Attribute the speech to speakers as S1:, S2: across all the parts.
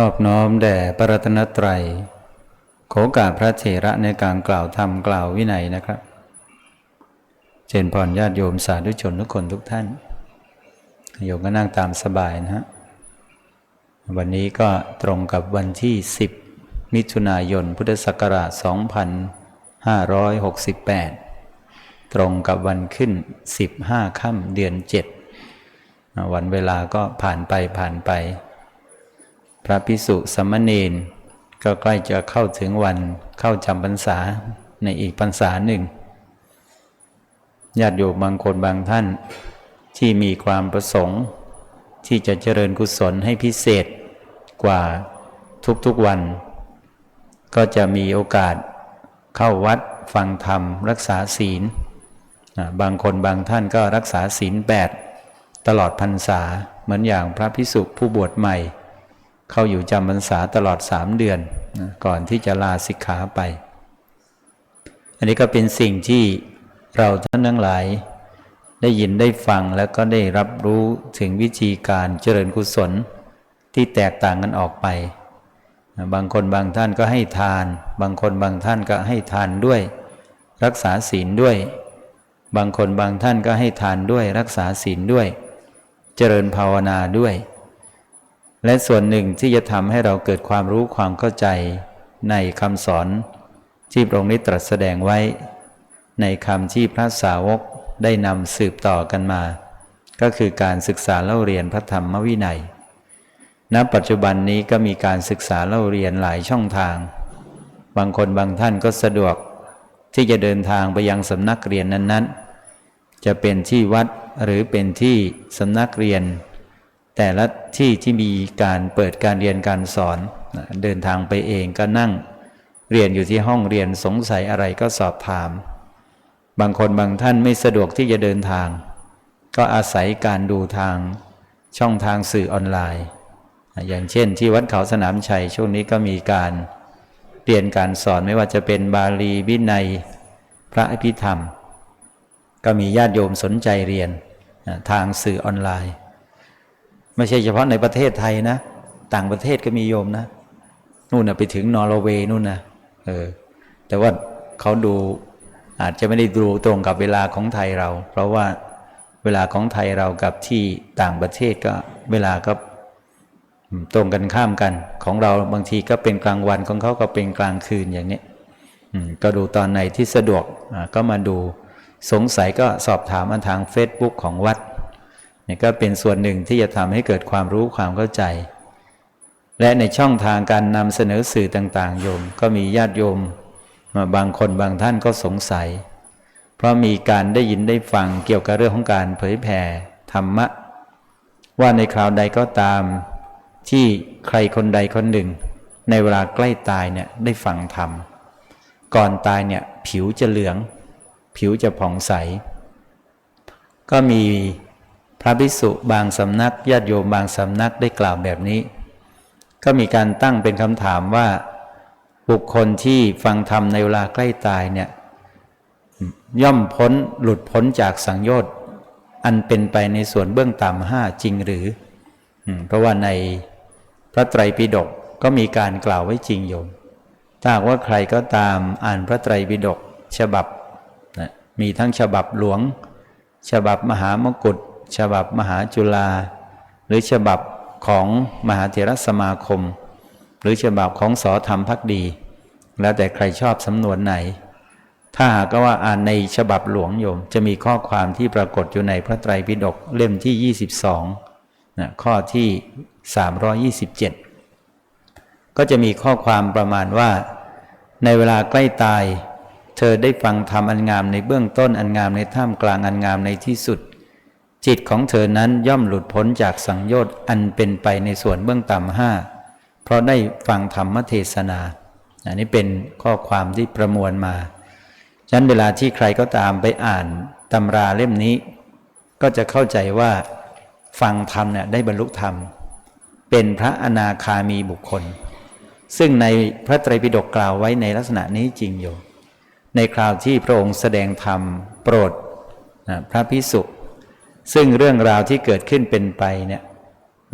S1: นอบน้อมแด่พระรัตนตรัย ขอโอกาสพระเถระในการกล่าวธรรมกล่าววินัยนะครับ เจนพรญาติโยมสาธุชนทุกคนทุกท่าน โยมก็นั่งตามสบายนะฮะ วันนี้ก็ตรงกับวันที่ 10 มิถุนายน พุทธศักราช 2568 ตรงกับวันขึ้น 15 ค่ำเดือน 7 วันเวลาก็ผ่านไปผ่านไป พระพิสุสมณเณรก็ใกล้จะเข้าถึงวันเข้าจำพรรษาในอีกพรรษาหนึ่งญาติโยมบางคนบางท่าน ที่มีความประสงค์ ที่จะเจริญกุศลให้พิเศษกว่าทุกๆวัน ก็จะมีโอกาสเข้าวัดฟังธรรม รักษาศีล บางคนบางท่านก็รักษาศีลแปดตลอดพรรษาเหมือนอย่างพระพิสุผู้บวชใหม่ เข้าอยู่จำพรรษาตลอดสามเดือนนะก่อนที่จะลาสิกขาไป อันนี้ก็เป็นสิ่งที่เราท่านทั้งหลายได้ยินได้ฟังแล้วก็ได้รับรู้ถึงวิธีการเจริญกุศลที่แตกต่างกันออกไป บางคนบางท่านก็ให้ทาน บางคนบางท่านก็ให้ทานด้วย รักษาศีลด้วย บางคนบางท่านก็ให้ทานด้วย รักษาศีลด้วย เจริญภาวนาด้วย และส่วนหนึ่งที่จะทำให้เราเกิดความรู้ความเข้าใจในคำสอนที่พระองค์ได้ตรัสแสดงไว้ ในคำที่พระสาวกได้นำสืบต่อกันมา ก็คือการศึกษาเล่าเรียนพระธรรมวินัย ณ ปัจจุบันนี้ก็มีการศึกษาเล่าเรียนหลายช่องทาง บางคนบางท่านก็สะดวกที่จะเดินทางไปยังสำนักเรียนนั้น ๆ จะเป็นที่วัดหรือเป็นที่สำนักเรียน แต่ละที่ที่มีการเปิดการเรียนการสอนเดินทางไปเองก็นั่งเรียนอยู่ที่ห้องเรียนสงสัยอะไรก็สอบถาม บางคนบางท่านไม่สะดวกที่จะเดินทาง ก็อาศัยการดูทางช่องทางสื่อออนไลน์ อย่างเช่นที่วัดเขาสนามชัยช่วงนี้ก็มีการเรียนการสอนไม่ว่าจะเป็นบาลีวินัยพระอภิธรรม ก็มีญาติโยมสนใจเรียนทางสื่อออนไลน์ ไม่ใช่เฉพาะในประเทศไทยนะ ต่างประเทศก็มีโยมนะ นู่นนะไปถึงนอร์เวย์นู่นนะเออ แต่ว่าเขาดูอาจจะไม่ได้ดูตรงกับเวลาของไทยเรา เพราะว่าเวลาของไทยเรากับที่ต่างประเทศก็เวลาก็ตรงกันข้ามกัน ของเราบางทีก็เป็นกลางวันของเขาก็เป็นกลางคืนอย่างนี้ก็ดูตอนไหนที่สะดวกก็มาดูสงสัยก็สอบถามมาทาง Facebook ของวัด นี่ก็เป็นส่วนหนึ่งที่จะทำให้เกิดความรู้ความเข้าใจ และในช่องทางการนำเสนอสื่อต่างๆ โยมก็มีญาติโยมมาบางคนบางท่านก็สงสัย เพราะมีการได้ยินได้ฟังเกี่ยวกับเรื่องของการเผยแผ่ธรรมะ ว่าในคราวใดก็ตาม ที่ใครคนใดคนหนึ่ง ในเวลาใกล้ตายเนี่ยได้ฟังธรรม ก่อนตายเนี่ยผิวจะเหลือง ผิวจะผ่องใส ก็มี พระภิกษุบางสำนักญาติโยมบางสำนักได้กล่าวแบบนี้ ก็มีการตั้งเป็นคำถามว่า บุคคลที่ฟังธรรมในเวลาใกล้ตายเนี่ยย่อมพ้นหลุดพ้นจากสังโยชน์อันเป็นไปในส่วนเบื้องต่ำห้าจริงหรือเพราะว่าในพระไตรปิฎกก็มีการกล่าวไว้จริงโยม ถ้าว่าใครก็ตามอ่านพระไตรปิฎกฉบับนะมีทั้งฉบับหลวง ฉบับมหามกุฏ ฉบับมหาจุฬาหรือฉบับของมหาเถรสมาคม หรือฉบับของสอธรรมพักดี แล้วแต่ใครชอบสำนวนไหน ถ้าหากว่าอ่านในฉบับหลวงโยม จะมีข้อความที่ปรากฏอยู่ในพระไตรปิฎกเล่มที่ 22นะข้อที่ 327 ก็จะมีข้อความประมาณว่า ในเวลาใกล้ตาย เธอได้ฟังธรรมอันงามในเบื้องต้นอันงามในท่ามกลางอันงามในที่สุด จิตของเธอนั้นย่อมหลุดพ้นจากสังโยชน์อันเป็นไปในส่วนเบื้องต่ำห้าเพราะได้ฟังธรรมเทศนา อันนี้เป็นข้อความที่ประมวลมาฉะนั้นเวลาที่ใครก็ตามไปอ่านตำราเล่มนี้ ก็จะเข้าใจว่าฟังธรรมเนี่ยได้บรรลุธรรม เป็นพระอนาคามีบุคคล ซึ่งในพระไตรปิฎกกล่าวไว้ในลักษณะนี้จริงอยู่ ในคราวที่พระองค์แสดงธรรมโปรดพระพิสุ ซึ่งเรื่องราวที่เกิดขึ้นเป็นไปเนี่ย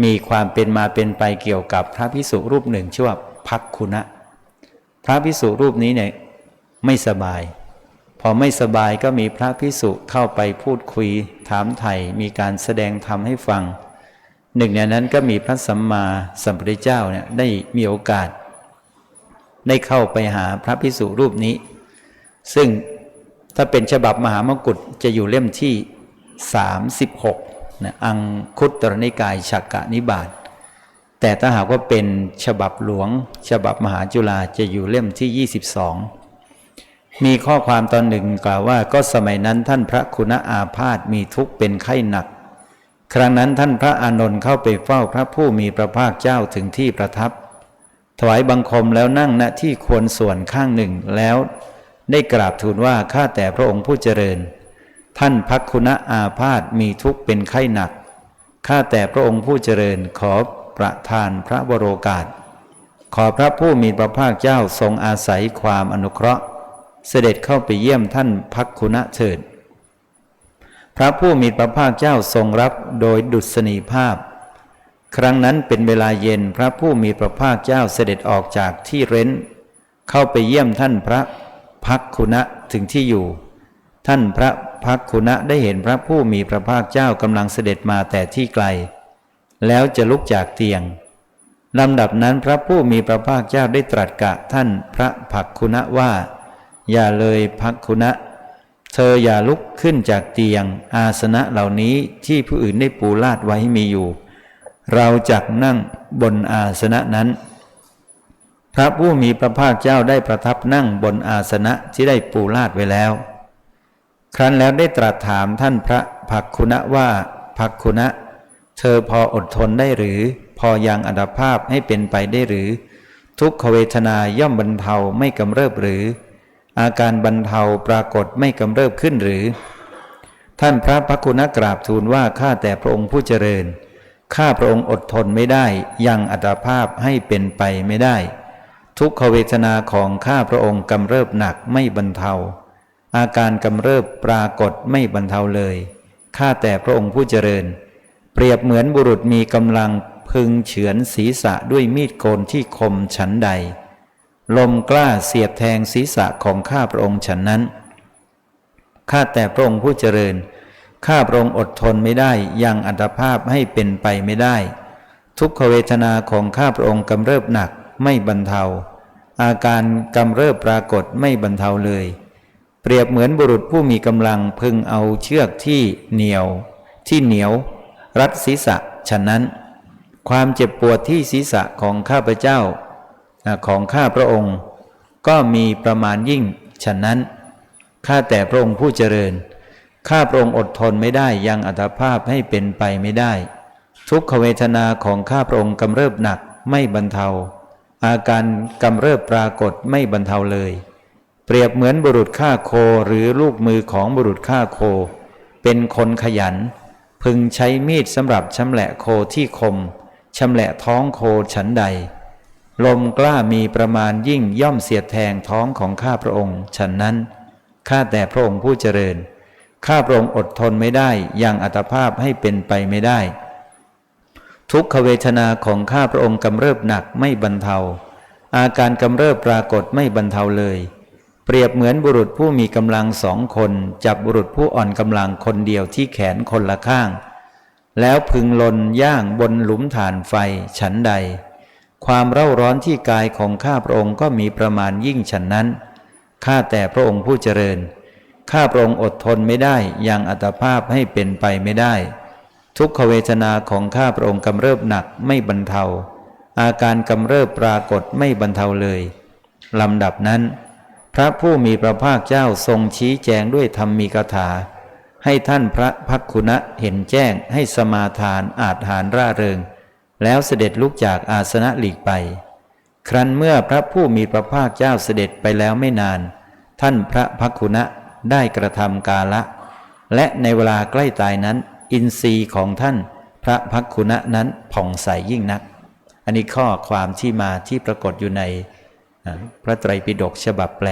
S1: มีความเป็นมาเป็นไปเกี่ยวกับพระพิสุรูปหนึ่งชื่อว่าพักคุณะ พระพิสุรูปนี้เนี่ยไม่สบาย พอไม่สบายก็มีพระพิสุเข้าไปพูดคุย ถามไถ่มีการแสดงธรรมให้ฟัง หนึ่งในนั้นก็มีพระสัมมาสัมพุทธเจ้าเนี่ยได้มีโอกาส ได้เข้าไปหาพระพิสุรูปนี้ ซึ่งถ้าเป็นฉบับมหามกุฏจะอยู่เล่มที่ 36นะอังคุตตรนิกายฉักกะนิบาตแต่ถ้าหากว่าเป็นฉบับหลวง ฉบับมหาจุฬาจะอยู่เล่มที่ 22 มีข้อความตอนหนึ่งกล่าวว่าก็สมัยนั้นท่านพระคุณอาพาธมีทุกข์เป็นไข้หนัก ครั้งนั้นท่านพระอานนท์เข้าไปเฝ้าพระผู้มีพระภาคเจ้าถึงที่ประทับ ถวายบังคมแล้วนั่งณที่ควรส่วนข้างหนึ่งแล้วได้กราบทูลว่าข้าแต่พระองค์ผู้เจริญ ท่านพักคุณอาพาธมีทุกข์เป็นไข้หนัก ข้าแต่พระองค์ผู้เจริญขอประทานพระบรโอกาส ขอพระผู้มีพระภาคเจ้าทรงอาศัยความอนุเคราะห์ เสด็จเข้าไปเยี่ยมท่านพักคุณะเถิด พระผู้มีพระภาคเจ้าทรงรับโดยดุษณีภาพ ครั้งนั้นเป็นเวลาเย็นพระผู้มีพระภาคเจ้าเสด็จออกจากที่เร้น เข้าไปเยี่ยมท่านพระพักคุณะถึงที่อยู่ ท่านพระ พักคุณะได้เห็นพระผู้มีพระภาคเจ้ากำลังเสด็จมาแต่ที่ไกล แล้วจะลุกจากเตียงลำดับนั้นพระผู้มีพระภาคเจ้าได้ตรัสกะท่านพระผักคุณะว่า อย่าเลยพักคุณะ เธออย่าลุกขึ้นจากเตียง อาสนะเหล่านี้ที่ผู้อื่นได้ปูลาดไว้มีอยู่ เราจักนั่งบนอาสนะนั้น พระผู้มีพระภาคเจ้าได้ประทับนั่งบนอาสนะที่ได้ปูลาดไว้แล้ว ครั้นแล้วได้ตรัสถามท่านพระภักคุณะว่าภักคุณะ เธอพออดทนได้หรือ พอยังอัตภาพให้เป็นไปได้หรือ ทุกขเวทนาย่อมบรรเทาไม่กำเริบหรือ อาการบรรเทาปรากฏไม่กำเริบขึ้นหรือ ท่านพระพักคุณะกราบทูลว่าข้าแต่พระองค์ผู้เจริญข้าพระองค์อดทนไม่ได้ยังอัตภาพให้เป็นไปไม่ได้ ทุกขเวทนาของข้าพระองค์กำเริบหนักไม่บรรเทา อาการกำเริบปรากฏไม่บรรเทาเลย ข้าแต่พระองค์ผู้เจริญ เปรียบเหมือนบุรุษมีกำลังพึงเฉือนศีรษะด้วยมีดโกนที่คมฉันใด ลมกล้าเสียบแทงศีรษะของข้าพระองค์ฉันนั้น ข้าแต่พระองค์ผู้เจริญ ข้าพระองค์อดทนไม่ได้ยังอัตภาพให้เป็นไปไม่ได้ ทุกขเวทนาของข้าพระองค์กำเริบหนักไม่บรรเทา อาการกำเริบปรากฏไม่บรรเทาเลย เปรียบเหมือนบุรุษผู้มีกำลังพึงเอาเชือกที่เหนียว ที่เหนียว รัดศีรษะฉะนั้น ความเจ็บปวดที่ศีรษะของข้าพเจ้าอ่าของข้าพระองค์ ก็มีประมาณยิ่งฉะนั้นข้าแต่พระองค์ผู้เจริญข้าพระองค์อดทนไม่ได้ยังอัตภาพให้เป็นไปไม่ได้ ทุกขเวทนาของข้าพระองค์กำเริบหนักไม่บรรเทา อาการกำเริบปรากฏไม่บรรเทาเลย เปรียบเหมือนบุรุษฆ่าโคหรือลูกมือของบุรุษฆ่าโค เป็นคนขยัน พึงใช้มีดสำหรับชำแหละโคที่คมชำแหละท้องโคฉันใด ลมกล้ามีประมาณยิ่งย่อมเสียดแทงท้องของข้าพระองค์ ฉันนั้นข้าแต่พระองค์ผู้เจริญข้าพระองค์อดทนไม่ได้ยังอัตภาพให้เป็นไปไม่ได้ ทุกขเวทนาของข้าพระองค์กำเริบหนักไม่บรรเทา อาการกำเริบปรากฏไม่บรรเทาเลย เปรียบเหมือนบุรุษผู้มีกำลังสองคน จับบุรุษผู้อ่อนกำลังคนเดียวที่แขนคนละข้าง แล้วพึงลนย่างบนหลุมฐานไฟฉันใด ความเร่าร้อนที่กายของข้าพระองค์ก็มีประมาณยิ่งฉันนั้นข้าแต่พระองค์ผู้เจริญข้าพระองค์อดทนไม่ได้ยังอัตภาพให้เป็นไปไม่ได้ ทุกขเวทนาของข้าพระองค์กำเริบหนักไม่บรรเทา อาการกำเริบปรากฏไม่บรรเทาเลยลำดับนั้น พระผู้มีพระภาคเจ้าทรงชี้แจงด้วยธรรมีกถา ให้ท่านพระพักคุณะเห็นแจ้งให้สมาทานอาจหารร่าเริง แล้วเสด็จลุกจากอาสนะหลีกไป ครั้นเมื่อพระผู้มีพระภาคเจ้าเสด็จไปแล้วไม่นาน ท่านพระพักคุณะได้กระทำกาละ และในเวลาใกล้ตายนั้น อินทรีย์ของท่านพระพักคุณะนั้นผ่องใสยิ่งนัก อันนี้ข้อความที่มาที่ปรากฏอยู่ใน พระไตรปิฎกฉบับแปล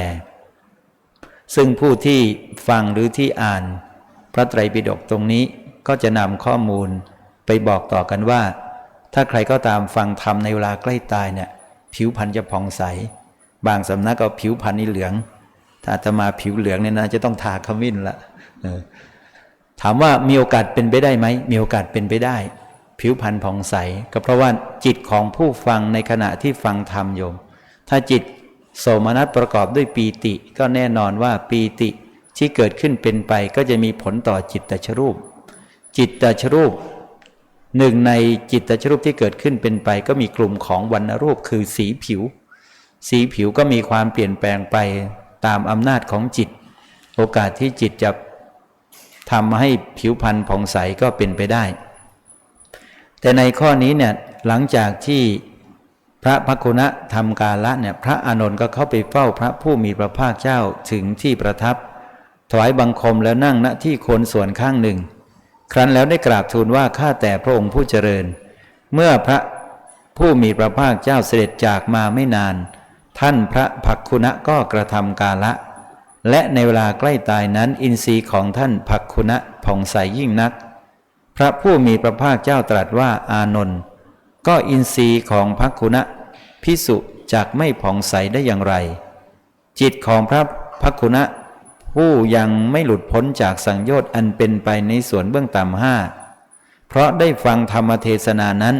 S1: ซึ่งผู้ที่ฟังหรือที่อ่าน พระไตรปิฎกตรงนี้ก็จะนำข้อมูลไปบอกต่อกันว่า ถ้าใครก็ตามฟังธรรมในเวลาใกล้ตายเนี่ยผิวพรรณจะผ่องใส บางสำนักก็ผิวพรรณนี่เหลือง ถ้าอาตมาผิวเหลืองเนี่ยนะจะต้องทาขมิ้นละถามว่ามีโอกาสเป็นไปได้ไหมมีโอกาสเป็นไปได้ ผิวพรรณผ่องใส ก็เพราะว่าจิตของผู้ฟังในขณะที่ฟังธรรมโยม ถ้าจิตโสมนัสประกอบด้วยปีติ ก็แน่นอนว่าปีติที่เกิดขึ้นเป็นไปก็จะมีผลต่อจิตตชรูป จิตตชรูปหนึ่งในจิตตชรูปที่เกิดขึ้นเป็นไป ก็มีกลุ่มของวรรณรูปคือสีผิว สีผิวก็มีความเปลี่ยนแปลงไปตามอำนาจของจิต โอกาสที่จิตจะทำให้ผิวพรรณผ่องใสก็เป็นไปได้ แต่ในข้อนี้เนี่ยหลังจากที่ พระพักคุณะทำกาละเนี่ยพระอานนท์ก็เข้าไปเฝ้าพระผู้มีพระภาคเจ้าถึงที่ประทับ ถวายบังคมแล้วนั่งณที่โคนส่วนข้างหนึ่ง ครั้นแล้วได้กราบทูลว่าข้าแต่พระองค์ผู้เจริญ เมื่อพระผู้มีพระภาคเจ้าเสด็จจากมาไม่นาน ท่านพระภักคุณะก็กระทำกาละ และในเวลาใกล้ตายนั้นอินทรีย์ของท่านภักคุณะผ่องใสยิ่งนัก พระผู้มีพระภาคเจ้าตรัสว่าอานนท์ ก็อินทรีย์ของภักคุณะพิสุจากไม่ผ่องใสได้อย่างไร จิตของพระภักคุณะผู้ยังไม่หลุดพ้นจากสังโยชน์อันเป็นไปในส่วนเบื้องต่ำห้าเพราะได้ฟังธรรมเทศนานั้น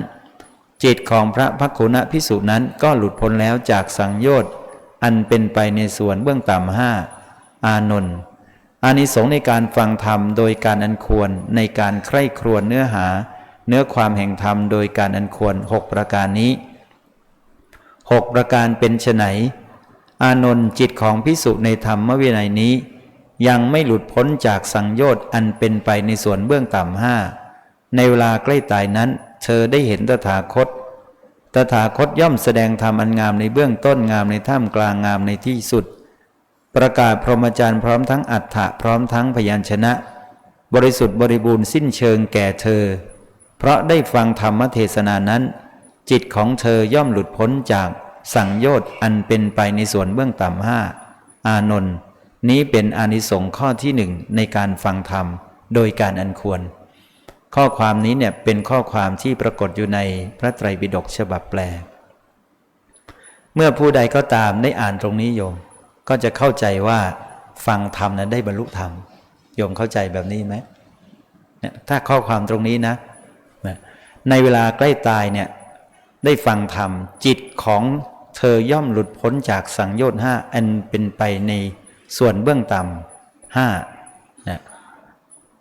S1: จิตของพระภักคุณะพิสุนั้นก็หลุดพ้นแล้วจากสังโยชน์อันเป็นไปในส่วนเบื้องต่ำห้าอานนท์อานิสงส์ในการฟังธรรมโดยการอันควรในการใคร่ครวญเนื้อหา เนื้อความแห่งธรรมโดยการอันควรหกประการนี้หกประการเป็นไฉนอานนท์จิตของพิสุในธรรมวินัยนี้ ยังไม่หลุดพ้นจากสังโยชน์อันเป็นไปในส่วนเบื้องต่ำห้าในเวลาใกล้ตายนั้น เธอได้เห็นตถาคต ตถาคตย่อมแสดงธรรมอันงามในเบื้องต้นงามในท่ามกลางงามในที่สุด ประกาศพรหมจรรย์พร้อมทั้งอัฏฐะพร้อมทั้งพยัญชนะ บริสุทธิ์บริบูรณ์สิ้นเชิงแก่เธอ เพราะได้ฟังธรรมเทศนานั้น จิตของเธอย่อมหลุดพ้นจากสังโยชน์อันเป็นไปในส่วนเบื้องต่ำห้าอานนท์นี้เป็นอานิสงส์ข้อที่หนึ่งในการฟังธรรมโดยการอันควร ข้อความนี้เนี่ยเป็นข้อความที่ปรากฏอยู่ในพระไตรปิฎกฉบับแปล เมื่อผู้ใดก็ตามได้อ่านตรงนี้โยม ก็จะเข้าใจว่าฟังธรรมนั้นได้บรรลุธรรม โยมเข้าใจแบบนี้ไหมถ้าข้อความตรงนี้นะ ในเวลาใกล้ตายเนี่ยได้ฟังธรรม จิตของเธอย่อมหลุดพ้นจากสังโยชน์ห้าอันเป็นไปในส่วนเบื้องต่ำห้านะ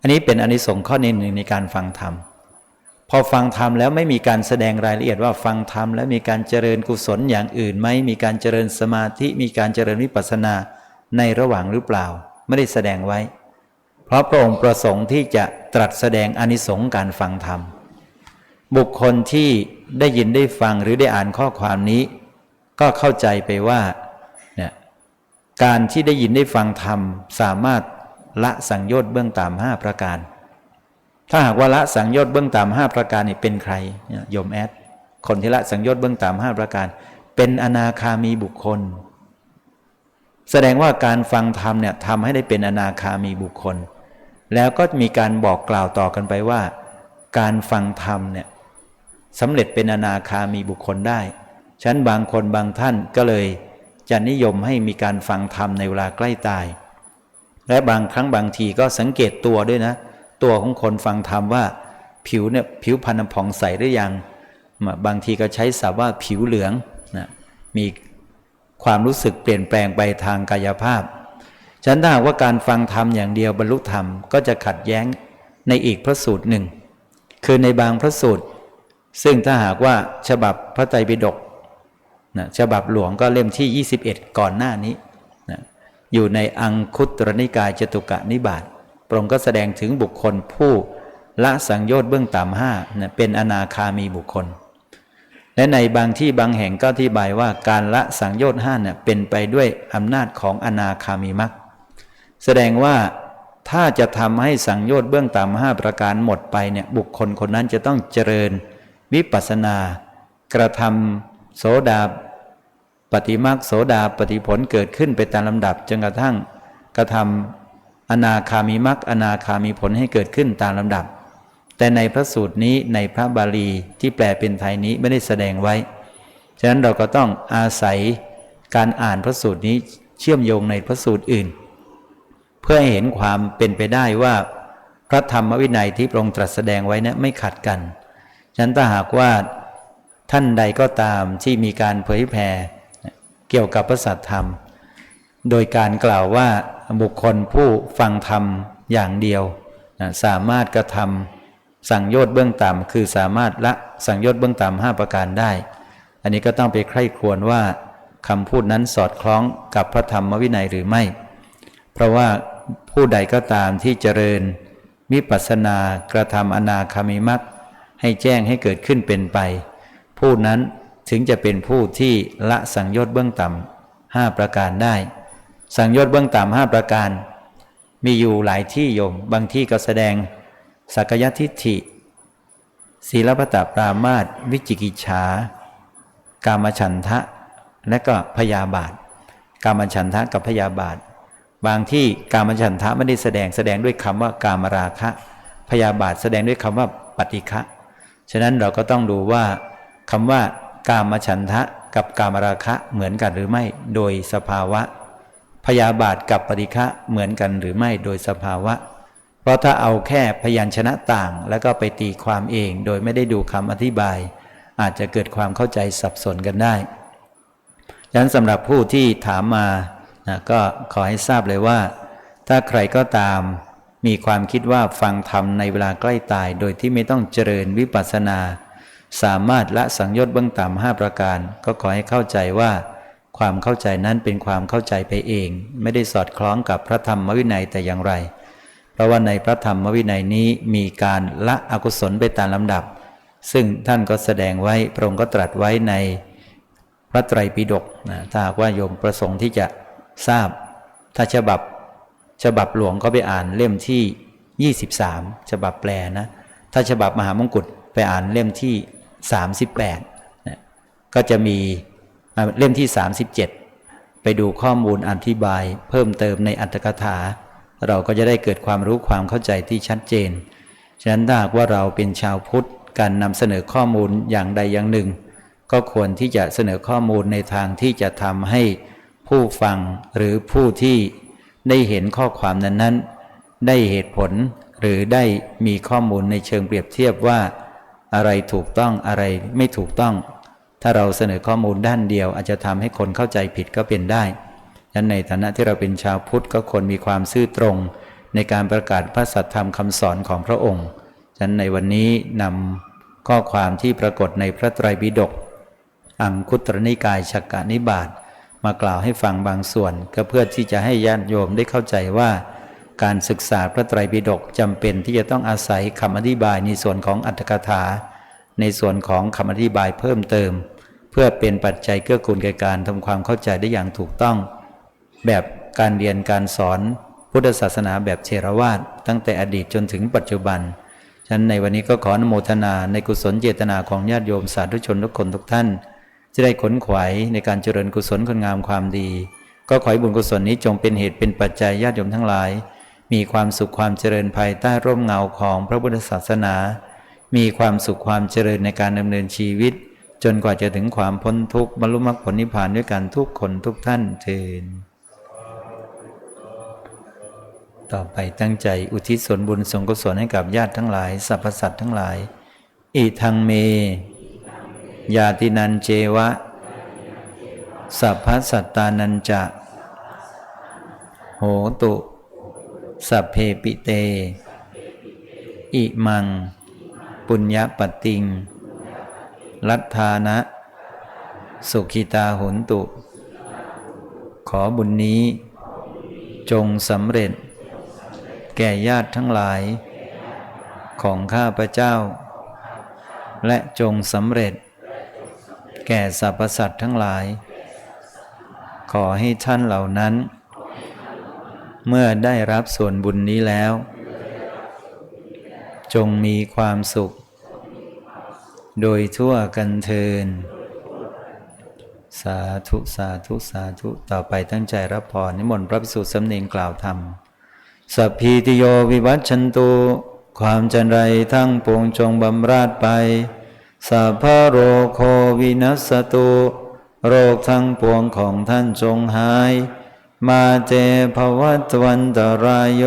S1: อันนี้เป็นอนิสงส์ข้อหนึ่งในการฟังธรรม พอฟังธรรมแล้วไม่มีการแสดงรายละเอียดว่าฟังธรรมแล้วมีการเจริญกุศลอย่างอื่นไหมมีการเจริญสมาธิมีการเจริญวิปัสสนาในระหว่างหรือเปล่า ไม่ได้แสดงไว้ เพราะพระองค์ประสงค์ที่จะตรัสแสดงอนิสงส์การฟังธรรม บุคคลที่ได้ยินได้ฟังหรือได้อ่านข้อความนี้ ก็เข้าใจไปว่าเนี่ยการที่ได้ยินได้ฟังธรรม สามารถละสังโยชน์เบื้องต่ำห้าประการ ถ้าหากว่าละสังโยชน์เบื้องต่ำห้าประการนี่เป็นใครโยมแอดคนที่ละสังโยชน์เบื้องต่ำห้าประการ เป็นอนาคามีบุคคล แสดงว่าการฟังธรรมเนี่ยทำให้ได้เป็นอนาคามีบุคคล แล้วก็มีการบอกกล่าวต่อกันไปว่า การฟังธรรมเนี่ย สำเร็จเป็นอนาคามีบุคคลได้ฉันบางคนบางท่านก็เลย จะนิยมให้มีการฟังธรรมในเวลาใกล้ตาย และบางครั้งบางทีก็สังเกตตัวด้วยนะ ตัวของคนฟังธรรมว่าผิวเนี่ยผิวพรรณผ่องใสหรือยัง บางทีก็ใช้ศัพท์ว่าผิวเหลืองนะมีความรู้สึกเปลี่ยนแปลงไปทางกายภาพ ฉันถ้าหากว่าการฟังธรรมอย่างเดียวบรรลุธรรมก็จะขัดแย้งในอีกพระสูตรหนึ่ง คือในบางพระสูตร ซึ่งถ้าหากว่าฉบับพระไตรปิฎกนะฉบับหลวงก็เล่มที่ 21 ก่อนหน้านี้นะอยู่ในอังคุตรนิกายจตุกะนิบาตพระองค์ก็แสดงถึงบุคคลผู้ละสังโยชน์เบื้องต่ำห้านะเป็นอนาคามีบุคคล และในบางที่บางแห่งก็อธิบายว่าการละสังโยชน์ห้าเนี่ยเป็นไปด้วยอำนาจของอนาคามีมักแสดงว่าถ้าจะทำให้สังโยชน์เบื้องต่ำห้าประการหมดไปเนี่ยบุคคลคนนั้นจะต้องเจริญ วิปัสนากระทำโสดาปฏิมาโสดาปฏิผลเกิดขึ้นไปตามลำดับจนกระทั่งกระทำอนาคามีมักอนาคามีผลให้เกิดขึ้นตามลำดับ แต่ในพระสูตรนี้ในพระบาลีที่แปลเป็นไทยนี้ไม่ได้แสดงไว้ ฉะนั้นเราก็ต้องอาศัยการอ่านพระสูตรนี้เชื่อมโยงในพระสูตรอื่น เพื่อให้เห็นความเป็นไปได้ว่า พระธรรมวินัยที่พระองค์ตรัสแสดงไว้นะไม่ขัดกัน ฉะนั้นถ้าหากว่าท่านใดก็ตามที่มีการเผยแผ่เกี่ยวกับพระสัทธรรม โดยการกล่าวว่าบุคคลผู้ฟังธรรมอย่างเดียว สามารถกระทำสั่งโยชน์เบื้องต่ำคือสามารถละสั่งโยชน์เบื้องต่ำห้าประการได้ อันนี้ก็ต้องไปใคร่ครวญว่าคำพูดนั้นสอดคล้องกับพระธรรมวินัยหรือไม่ เพราะว่าผู้ใดก็ตามที่เจริญมิปัสสนากระทำอนาคามิมัก ให้แจ้งให้เกิดขึ้นเป็นไป ผู้นั้นถึงจะเป็นผู้ที่ละสังโยชน์เบื้องต่ำห้าประการได้ สังโยชน์เบื้องต่ำห้าประการ มีอยู่หลายที่โยม บางที่ก็แสดงสักยทิฏฐิศีลปตปรามาตวิจิกิจฉากามฉันทะ และก็พยาบาท กามฉันทะกับพยาบาท บางที่กามฉันทะไม่ได้แสดงแสดงด้วยคำว่ากามราคะ พยาบาทแสดงด้วยคำว่าปฏิฆะ ฉะนั้นเราก็ต้องดูว่าคำว่ากามฉันทะกับกามราคะเหมือนกันหรือไม่โดยสภาวะ พยาบาทกับปฏิฆะเหมือนกันหรือไม่โดยสภาวะ เพราะถ้าเอาแค่พยัญชนะต่าง แล้วก็ไปตีความเองโดยไม่ได้ดูคำอธิบาย อาจจะเกิดความเข้าใจสับสนกันได้ดังนั้นสำหรับผู้ที่ถามมานะก็ขอให้ทราบเลยว่า ถ้าใครก็ตาม มีความคิดว่าฟังธรรมในเวลาใกล้ตาย โดยที่ไม่ต้องเจริญวิปัสสนา สามารถละสังโยชน์เบื้องต่ำห้าประการ ก็ขอให้เข้าใจว่า ความเข้าใจนั้นเป็นความเข้าใจไปเอง ไม่ได้สอดคล้องกับพระธรรมวินัยแต่อย่างไร เพราะว่าในพระธรรมวินัยนี้มีการละอกุศลไปตามลำดับ ซึ่งท่านก็แสดงไว้พระองค์ก็ตรัสไว้ในพระไตรปิฎกนะถ้าหากว่าโยมประสงค์ที่จะทราบถ้าฉบับ ฉบับหลวงก็ไปอ่านเล่มที่ 23 ฉบับแปลนะ ถ้าฉบับมหามงกุฎไปอ่านเล่มที่ 38นะก็จะมีเล่มที่ 37 ไปดูข้อมูลอธิบาย เพิ่มเติมในอัตถกถา เราก็จะได้เกิดความรู้ความเข้าใจที่ชัดเจน ฉะนั้นถ้าหากว่าเราเป็นชาวพุทธการนำเสนอข้อมูลอย่างใดอย่างหนึ่ง ก็ควรที่จะเสนอข้อมูลในทางที่จะทำให้ผู้ฟังหรือผู้ที่ ได้เห็นข้อความนั้นๆ ได้เหตุผลหรือได้มีข้อมูลในเชิงเปรียบเทียบว่า อะไรถูกต้องอะไรไม่ถูกต้อง ถ้าเราเสนอข้อมูลด้านเดียว อาจจะทำให้คนเข้าใจผิดก็เป็นได้ดังนั้นในฐานะที่เราเป็นชาวพุทธก็ควรมีความซื่อตรง ในการประกาศพระสัทธรรมคำสอนของพระองค์ฉะนั้นในวันนี้นำข้อความที่ปรากฏในพระไตรปิฎกอังคุตรนิกายชักกานิบาต มากล่าวให้ฟังบางส่วน ก็เพื่อที่จะให้ญาติโยมได้เข้าใจว่า การศึกษาพระไตรปิฎกจำเป็นที่จะต้องอาศัยคำอธิบายในส่วนของอัตถกถา ในส่วนของคำอธิบายเพิ่มเติม เพื่อเป็นปัจจัยเกื้อกูลแก่การทำความเข้าใจได้อย่างถูกต้อง แบบการเรียนการสอนพุทธศาสนาแบบเชรวาทตั้งแต่อดีตจนถึงปัจจุบันฉันในวันนี้ก็ขออนุโมทนาในกุศลเจตนาของญาติโยมสาธุชนทุกคนทุกท่าน จะได้ขนขวายในการเจริญกุศลคนงามความดี ก็ขอให้บุญกุศลนี้จงเป็นเหตุเป็นปัจจัยญาติโยมทั้งหลาย มีความสุขความเจริญภายใต้ร่มเงาของพระพุทธศาสนา มีความสุขความเจริญในการดำเนินชีวิต จนกว่าจะถึงความพ้นทุกข์บรรลุมรรคผลนิพพานด้วยกันทุกคนทุกท่านเทินต่อไปตั้งใจอุทิศส่วนบุญส่วนกุศลให้กับญาติทั้งหลายสรรพสัตว์ทั้งหลายอิทังเม ยาตินันเจวะ สัพพสัตตานันจะ โหตุ สัพเพปิเต อิมัง ปุญญปติง ลัทธานะ สุขิตาหุนตุ ขอบุญนี้ จงสำเร็จ แก่ญาติทั้งหลาย ของข้าพเจ้า และจงสำเร็จ แก่สรรพสัตว์ทั้งหลาย ขอให้ท่านเหล่านั้น เมื่อได้รับส่วนบุญนี้แล้ว จงมีความสุข โดยทั่วกันเทิน สาธุสาธุสาธุต่อไปตั้งใจรับพรนิมนต์พระภิกษุสำเนียงกล่าวธรรมสัพพีติโยวิวัชชันตุความจันไรทั้งปวงจงบำราดไป สัพพโรโควินัสตุ โรคทั้งปวงของท่านจงหาย มาเจภวัตวันตรายโย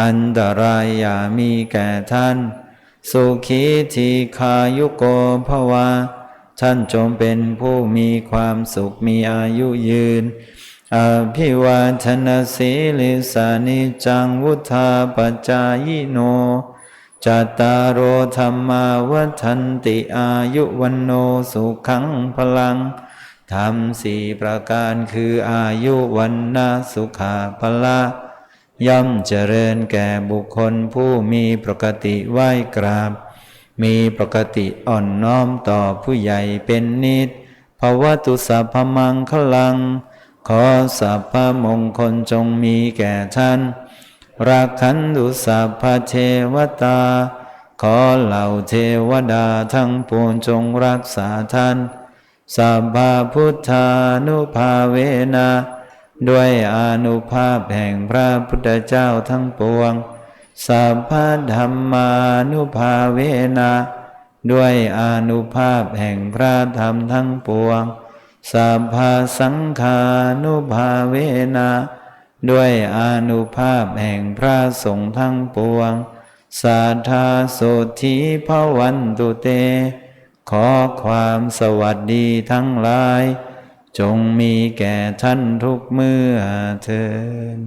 S1: อันตรายอย่ามีแก่ท่าน สุขีทีคายุโกภวา ท่านจงเป็นผู้มีความสุขมีอายุยืน อภิวาทนาสีลิสานิจังวุธาปจายโน จัตตารโอธรรมาวัฏันติอายุวันโนสุขังพลังธรรมสี่ประการคืออายุวันนาสุขาพละย่อมเจริญแก่บุคคลผู้มีปกติไหวกราบ มีปกติอ่อนน้อมต่อผู้ใหญ่เป็นนิดภาวะตุสัพพมังคลัง ขอสัพพมงคลจงมีแก่ท่าน รักขันตุสัพพเทวตา ขอเหล่าเทวดาทั้งปวงจงรักษาท่านสัพพะพุทธานุภาเวนะด้วยอนุภาพแห่งพระพุทธเจ้าทั้งปวงสัพพะธรรมานุภาเวนะด้วยอนุภาพแห่งพระธรรมทั้งปวงสัพพะสังฆานุภาเวนะ ด้วยอนุภาพแห่งพระสงฆ์ทั้งปวง สาธาโสธีพวันตุเต ขอความสวัสดีทั้งหลาย จงมีแก่ท่านทุกเมื่อเทิน